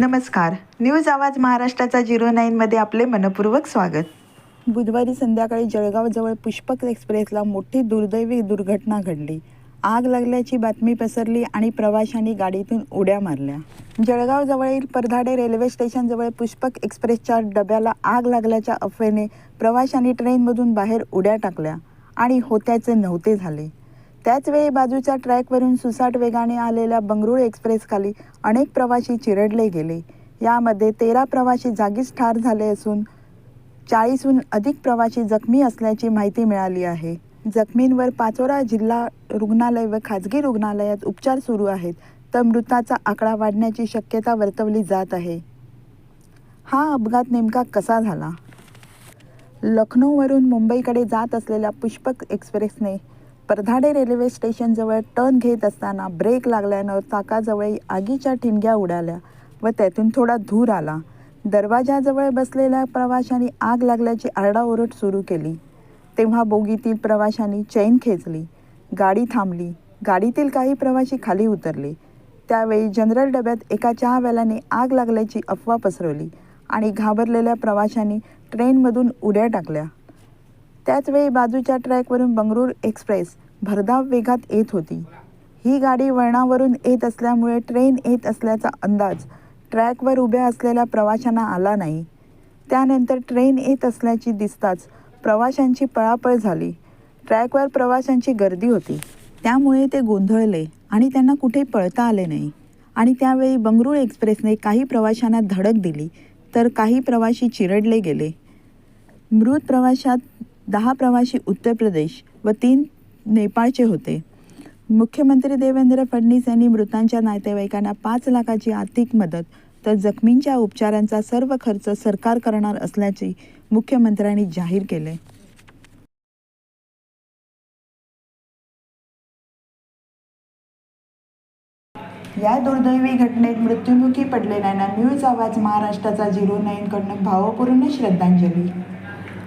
नमस्कार. न्यूज आवाज महाराष्ट्राचा झिरो नाईनमध्ये आपले मनपूर्वक स्वागत. बुधवारी संध्याकाळी जळगावजवळ पुष्पक एक्सप्रेसला मोठी दुर्दैवी दुर्घटना घडली. आग लागल्याची बातमी पसरली आणि प्रवाशांनी गाडीतून उड्या मारल्या. जळगावजवळील परधाडे रेल्वे स्टेशनजवळ पुष्पक एक्सप्रेसच्या डब्याला आग लागल्याच्या अफवेने प्रवाशांनी ट्रेनमधून बाहेर उड्या टाकल्या आणि होत्याचे नव्हते झाले. त्याचवेळी बाजूच्या ट्रॅकवरून सुसाट वेगाने आलेल्या बंगळूर एक्सप्रेसखाली अनेक प्रवासी चिरडले गेले. यामध्ये तेरा प्रवासी जागीच ठार झाले असून चाळीसहून अधिक प्रवासी जखमी असल्याची माहिती मिळाली आहे. जखमींवर पाचोरा जिल्हा रुग्णालय व खाजगी रुग्णालयात उपचार सुरू आहेत तर मृताचा आकडा वाढण्याची शक्यता वर्तवली जात आहे. हा अपघात नेमका कसा झाला? लखनौवरून मुंबईकडे जात असलेल्या पुष्पक एक्सप्रेसने परधाडे रेल्वे स्टेशनजवळ टर्न घेत असताना ब्रेक लागल्यानं चाकाजवळ आगीच्या ठिणग्या उडाल्या व त्यातून थोडा धूर आला. दरवाजाजवळ बसलेल्या प्रवाशांनी आग लागल्याची आरडाओरड सुरू केली. तेव्हा बोगीतील प्रवाशांनी चैन खेचली गाडी थांबली गाडीतील काही प्रवाशी खाली उतरले. त्यावेळी जनरल डब्यात एका चहावाल्याने आग लागल्याची अफवा पसरवली आणि घाबरलेल्या प्रवाशांनी ट्रेनमधून उड्या टाकल्या. त्याचवेळी बाजूच्या ट्रॅकवरून बंगळूर एक्सप्रेस भरधाव वेगात येत होती. ही गाडी वळणावरून येत असल्यामुळे ट्रेन येत असल्याचा अंदाज ट्रॅकवर उभ्या असलेल्या प्रवाशांना आला नाही. त्यानंतर ट्रेन येत असल्याची दिसताच प्रवाशांची पळापळ झाली. ट्रॅकवर प्रवाशांची गर्दी होती. त्यामुळे ते गोंधळले आणि त्यांना कुठे पळता आले नाही. आणि त्यावेळी बंगळूर एक्सप्रेसने काही प्रवाशांना धडक दिली तर काही प्रवाशी चिरडले गेले. मृत प्रवाशात दहा प्रवासी उत्तर प्रदेश व तीन नेपाळचे होते. मुख्यमंत्री देवेंद्र फडणवीस यांनी मृतांच्या नातेवाईकांना पाच लाखाची आर्थिक मदत तर जखमींच्या उपचारांचा सर्व खर्च सरकार करणार असल्याचे मुख्यमंत्र्यांनी जाहीर केले. या दुर्दैवी घटनेत मृत्युमुखी पडलेल्यांना न्यूज आवाज महाराष्ट्राचा झिरो नाईनकडून भावपूर्ण श्रद्धांजली.